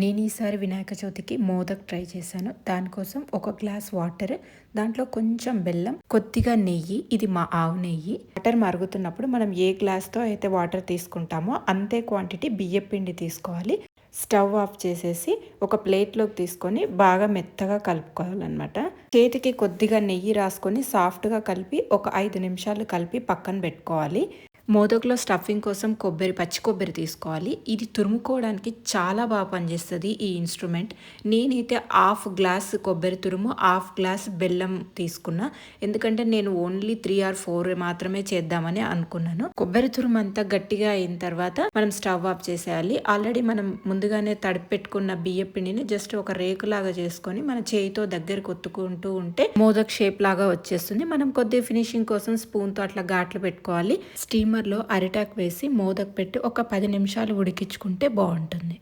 నేను ఈసారి వినాయక చవితికి మోదక్ ట్రై చేశాను. దానికోసం ఒక గ్లాస్ వాటర్ దాంట్లో కొంచెం బెల్లం కొద్దిగా నెయ్యి ఇది మా ఆవు నెయ్యి. వాటర్ మరుగుతున్నప్పుడు మనం ఏ గ్లాస్తో అయితే వాటర్ తీసుకుంటామో అంతే క్వాంటిటీ బియ్యం పిండి తీసుకోవాలి. స్టవ్ ఆఫ్ చేసేసి ఒక ప్లేట్లోకి తీసుకొని బాగా మెత్తగా కలుపుకోవాలన్నమాట. చేతికి కొద్దిగా నెయ్యి రాసుకొని సాఫ్ట్గా కలిపి ఒక ఐదు నిమిషాలు కలిపి పక్కన పెట్టుకోవాలి. మోదక్లో స్టఫింగ్ కోసం కొబ్బరి పచ్చి కొబ్బరి తీసుకోవాలి. ఇది తురుముకోవడానికి చాలా బాగా పనిచేస్తుంది ఈ ఇన్స్ట్రుమెంట్ నేనైతే హాఫ్ గ్లాస్ కొబ్బరి తురుము హాఫ్ గ్లాస్ బెల్లం తీసుకున్నా. ఎందుకంటే నేను ఓన్లీ త్రీ ఆర్ ఫోర్ మాత్రమే చేద్దామని అనుకున్నాను. కొబ్బరి తురుము అంతా గట్టిగా అయిన తర్వాత మనం స్టవ్ ఆఫ్ చేసేయాలి. ఆల్రెడీ మనం ముందుగానే తడిపెట్టుకున్న బియ్య పిండిని జస్ట్ ఒక రేకులాగా చేసుకొని మన చేయితో దగ్గర కొత్తుకుంటూ ఉంటే మోదక్ షేప్ లాగా వచ్చేస్తుంది. మనం కొద్దిగా ఫినిషింగ్ కోసం స్పూన్తో అట్లా ఘాట్లు పెట్టుకోవాలి. స్టీమ్ స్టీమర్లో అరిటాక్ వేసి మోదక్ పెట్టి ఒక పది నిమిషాలు ఉడికించుకుంటే బాగుంటుంది.